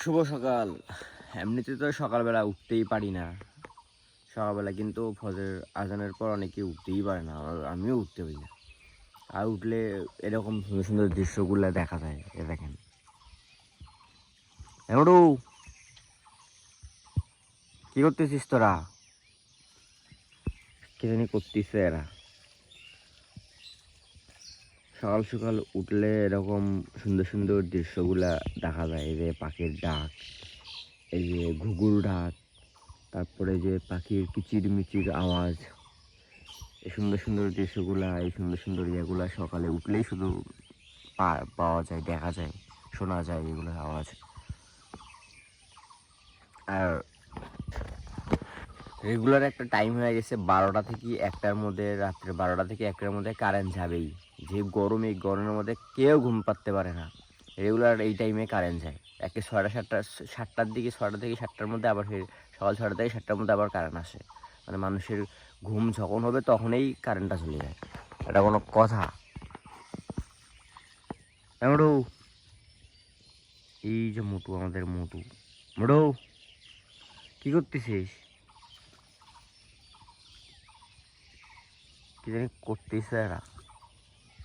শুভ সকাল। এমনিতে তো সকালবেলা উঠতেই পারি না। সকালবেলা কিন্তু ফজর আজানের পর অনেকে উঠতেই পারে না আমিও উঠতে পারি না। আর উঠলে এরকম সুন্দর সুন্দর দৃশ্যগুলো দেখা যায়, এ দেখেন। এমডু কি করতেছিস তোরা? কি জানি করতেছে এরা। সকাল সকাল উঠলে এরকম সুন্দর সুন্দর দৃশ্যগুলা দেখা যায়, এই যে পাখির ডাক, এই যে ঘুঘুর ডাক, তারপরে যে পাখির কিচির মিচির আওয়াজ, এই সুন্দর সুন্দর দৃশ্যগুলা, এই সুন্দর সুন্দর ইয়েগুলা সকালে উঠলেই শুধু পাওয়া যায়, দেখা যায়, শোনা যায় এগুলোর আওয়াজ। আর রেগুলার একটা টাইম হয়ে গেছে বারোটা থেকে একটার মধ্যে, রাত্রে বারোটা থেকে একটার মধ্যে কারেন্ট যাবেই। যে গরম, এই গরমের মধ্যে কেউ ঘুম পাতে পারে না। রেগুলার এই টাইমে কারেন্ট যায়। একে ছয়টা, সাতটা, সাতটার দিকে, ছয়টা থেকে সাতটার মধ্যে আবার ফের সকাল ছয়টা থেকে সাতটার মধ্যে আবার কারেন্ট আসে। মানে মানুষের ঘুম যখন হবে তখনই কারেন্টটা চলে যায়। এটা কোনো কথা। এই যে মোটু, আমাদের মোটু। মোটু, কী করতেছিস? কি জানি করতেছে এরা?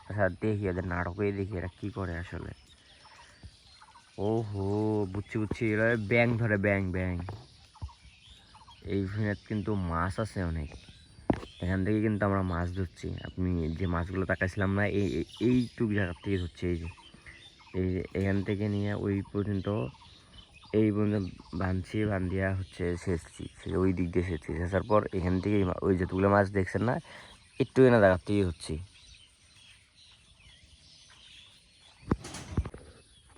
আচ্ছা দেখি এদের নাটকেই দেখি এরা কি করে আসলে। ওহো, বুঝছি বুঝছি, এরা ব্যাং ধরে, ব্যাং ব্যাং। এই ফিনাত কিন্তু মাছ আছে অনেক। এখান থেকে কিন্তু আমরা মাছ ধরছি। আপনি যে মাছগুলো তাকাইছিলাম না, এই, এই- এইটুক জায়গার থেকে ধরছি, এই যে। এই এখান থেকে নিয়ে ওই পর্যন্ত, এই পর্যন্ত বাঁধছি বান্ধিয়া হচ্ছে, সেচছি ওই দিক দিয়ে সেচছি। সেচার পর এখান থেকে ওই যেগুলো মাছ দেখছেন না একটু এনে থেকে হচ্ছি।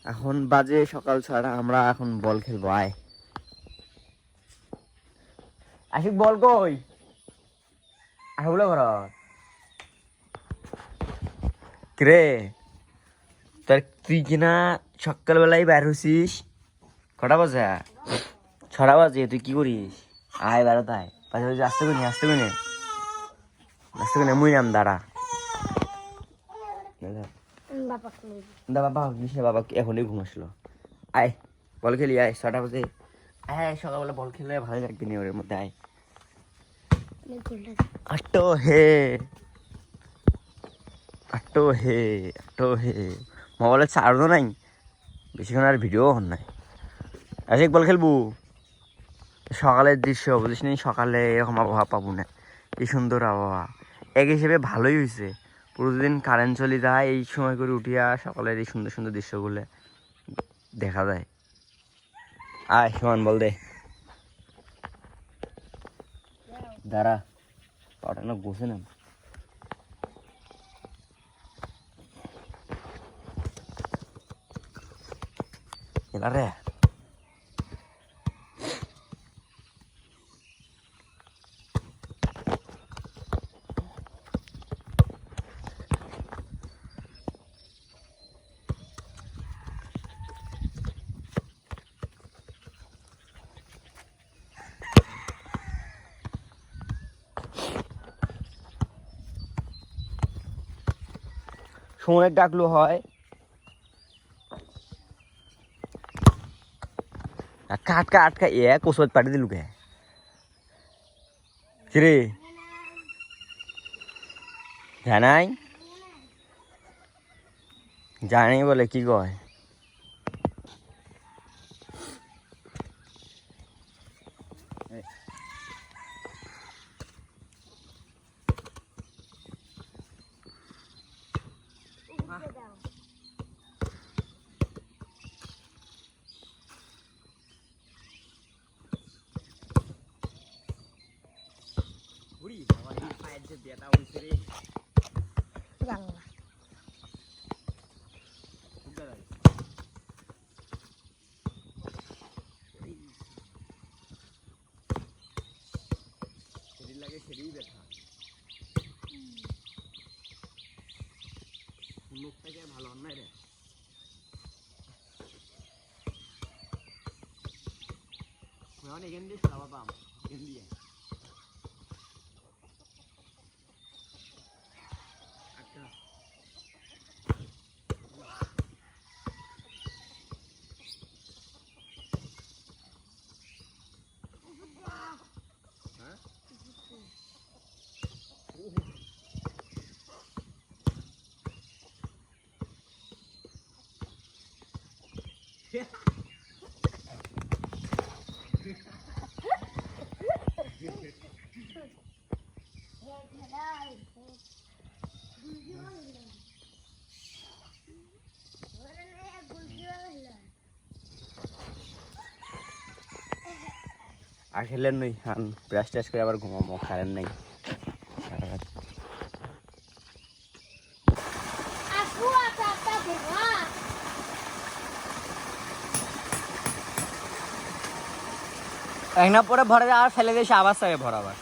এখন বাজে সকাল ছটা আমরা এখন বল খেলব আয়। আশিক বল কই? আর বলে ঘর। রে তোর তুই কিনা সকালবেলায় বের হইছিস? কটা বাজে? ছটা বাজে তুই কি করিস? আয় বেরোতে আয় পাশে পাশে আসতে কোনি আসতে কোনি আসতে কোনি মুই নাম দাঁড়া বাবা দা বাবা কিসে বাবা এখনই ঘুম আসলো আয় বল খেলি আয় ছটা বাজে আয় সকালবেলা বল খেললে ভালো লাগবে নি ওর মধ্যে আয় আটো হে আটো হে আটো হে মোবাইলে চার্জও নাই বেশিক্ষণ আর ভিডিও হন নাই আশিক বল খেলব সকালের দৃশ্য বুঝিস নি সকালে এরকম আবহাওয়া পাবো না কি সুন্দর আবহাওয়া এক হিসেবে ভালোই হয়েছে প্রতিদিন কারেন্ট চলে যায়, এই সময় করে উঠিয়া সকালের এই সুন্দর সুন্দর দৃশ্যগুলো দেখা যায়। আয়, সমান, বল দে। দাঁড়া পাটা না। বসে না এলা রে সময় ডাকলো হয়। আটকা আটকা আটকা এ কোসত পাটি দিলু কে? কিরে? জানাই? জানাই বলে কি কয় বুড়ি বাবা এই পায়ের যে বেটা উঠছে রে বাংলা খুব দাঁড়ায় শরীর দেখা। মুখটাকে ভালো অন্যায় রে। অনেক এখান দিয়ে সরাবা পাম এখান দিয়ে আর খেলেন নই হান ব্রাশ টাশ করে আবার ঘুমাবো খারেন নাই। একনা apa-apa এক না পরে ভরে আর ফেলে দিয়েছে আবার সাথে ভরাবার।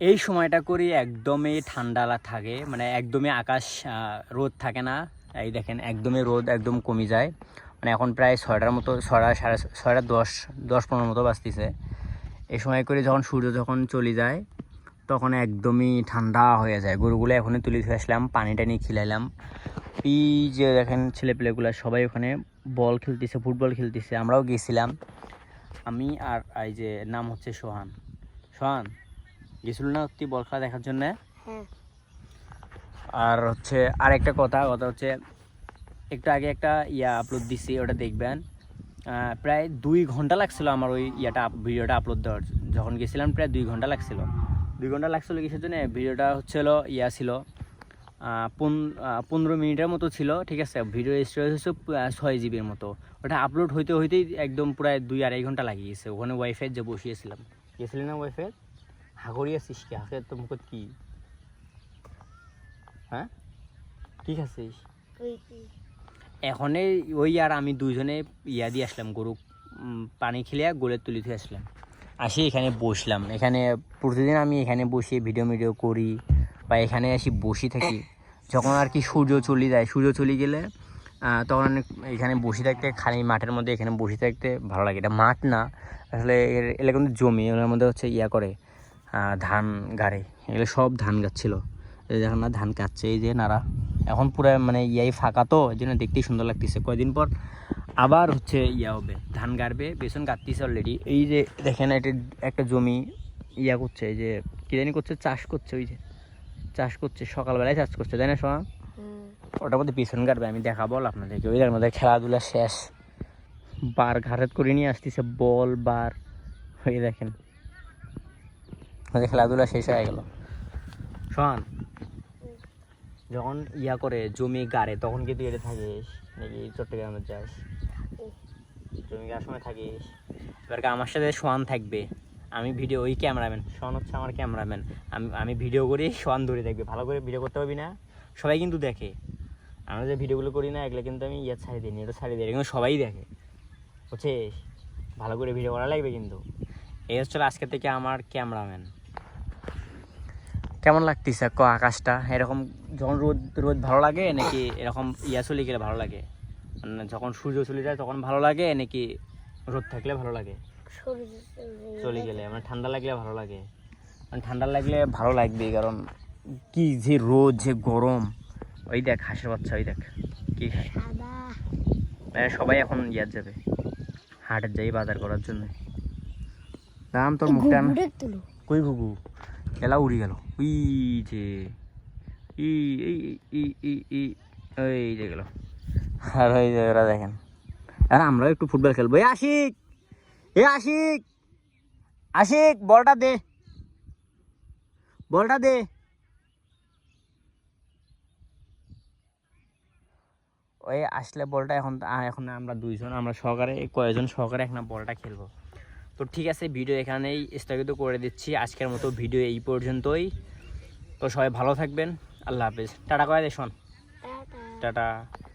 এই সময়টা করি একদমই ঠান্ডা থাকে মানে একদমই আকাশ রোদ থাকে না। এই দেখেন, একদমই রোদ একদম কমে যায়। মানে এখন প্রায় ছয়টার মতো, ছয়টা সাড়ে ছয়টা দশ দশ পনেরো মতো বাজতেছে। এই সময় করে যখন সূর্য যখন চলে যায়, তখন একদমই ঠান্ডা হয়ে যায়। গরুগুলো এখনই তুলে ধুয়ে আসলাম পানি টানি খিলাইলাম। এই যে দেখেন, ছেলেপেলেগুলো সবাই ওখানে বল খেলতেছে, ফুটবল খেলতেছে। আমরাও গেছিলাম। আমি আর এই যে, নাম হচ্ছে সোহান। সোহান? গেছিল না তুই বল খেলা দেখার জন্য? হ্যাঁ। আর হচ্ছে আর একটা কথা কথা হচ্ছে একটু আগে একটা ইয়া আপলোড দিছি ওটা দেখবেন। প্রায় দুই ঘণ্টা লাগছিল আমার ওই ইয়াটা ভিডিওটা আপলোড দেওয়ার। যখন গেছিলাম প্রায় দুই ঘণ্টা লাগছিল। দুই ঘণ্টা লাগছিল কিসের জন্য ভিডিওটা হচ্ছিল ইয়া ছিল পন- পনেরো মিনিটের মতো ছিল ঠিক আছে? ভিডিও স্টোরেজ হচ্ছে ছয় জিবির মতো। ওটা আপলোড হইতে হইতেই একদম প্রায় দুই আড়াই ঘণ্টা লাগিয়ে গেছে। ওখানে ওয়াইফাই যে বসিয়েছিলাম। গেছিলি না ওয়াইফাই হাগরি আছিস কি? হাতে তো মুখত কি? হ্যাঁ কি এখনে ওই আর আমি দুজনে ইয়া দিয়ে আসলাম গরু পানি খেলিয়া গোলে তুলি থুয়ে আসলাম। আসি এখানে বসলাম। এখানে প্রতিদিন আমি এখানে বসে ভিডিও ভিডিও করি বা এখানে আসি বসে থাকি, যখন আর কি সূর্য চলে যায়, সূর্য চলে গেলে তখন এখানে বসে থাকতে, খালি মাঠের মধ্যে এখানে বসে থাকতে ভালো লাগে। এটা মাঠ না, আসলে এগুলো কিন্তু জমি ওনার মধ্যে হচ্ছে ইয়া করে। ধান গাড়ে এগুলো সব ধান গাছ ছিল। এই দেখেন না ধান কাটছে এই যে নারা এখন পুরো মানে ইয়াই ফাঁকা তো এই জন্য দেখতেই সুন্দর লাগতেছে। কয়দিন পর আবার হচ্ছে ইয়া হবে ধান গাড়বে বেসন কাটতেছে অলরেডি এই যে দেখেন এটা একটা জমি ইয়া করছে এই যে কি জানি করছে চাষ করছে ওই যে চাষ করছে সকালবেলায় চাষ করছে তাই না সোনা? ওটার মধ্যে পিছন কাটবে আমি দেখাবো আপনাদেরকে। ওইটার মধ্যে খেলাধুলা শেষ। বার ঘাটাত করে নিয়ে আসতেছে বল বার। হয়ে দেখেন। ওদের খেলাধুলা শেষ হয়ে গেল। শোন, যখন ইয়া করে জমি গাড়ে, তখন কি তুই এটা থাকিস? নাকি চট্টগ্রামে যাস? জমি গাড়ার সময় থাকিস? এবার আমার সাথে সোয়ান থাকবে? আমি ভিডিও ওই ক্যামেরাম্যান সোয়ান হচ্ছে আমার ক্যামেরাম্যান আমি আমি ভিডিও করি সোয়ান ধরে দেখবে। ভালো করে ভিডিও করতে পারবি না? সবাই কিন্তু দেখে। আমরা যে ভিডিওগুলো করি না, এগুলো কিন্তু আমি ইয়ে ছাড়ি দিই এটা ছাড়ি দিই কিন্তু সবাই দেখে। বুঝছিস? ভালো করে ভিডিও করা লাগবে কিন্তু। এই হচ্ছে আজকে থেকে আমার ক্যামেরাম্যান কেমন লাগতেছে? ক আকাশটা? এরকম যখন রোদ রোদ ভালো লাগে নাকি এরকম ইয়া চলে গেলে ভালো লাগে? মানে যখন সূর্য চলে যায় তখন ভালো লাগে নাকি রোদ থাকলে ভালো লাগে? চলে গেলে মানে ঠান্ডা লাগলে ভালো লাগে? মানে ঠান্ডা লাগলে ভালো লাগবে কারণ কি যে রোদ যে গরম। ওই দেখ হাঁসের বাচ্চা ওই দেখ কি খায়? মানে সবাই এখন ইয়ার যাবে হাটের যাই বাজার করার জন্য। দাম তোর মুখটা কই ঘুঘু? এলা উড়ি গেল। ই এই ই ই ই ওই যে গেল। আর ওই যে ওরা দেখেন। আর আমরাও একটু ফুটবল খেলব। এ আশিক এ আশিক আশিক, বলটা দে বলটা দে। ওই আসলে বলটা এখন এখন আমরা দুইজন, আমরা সহকারে এই কয়েকজন সহকারে এখন বলটা খেলব? তো ঠিক আছে ভিডিও এখানেই স্থগিত করে দিচ্ছি। আজকের মতো ভিডিও এই পর্যন্তই। তো সবাই ভালো থাকবেন। আল্লাহ হাফেজ। টাটা করে দে শোন? টাটা। টাটা।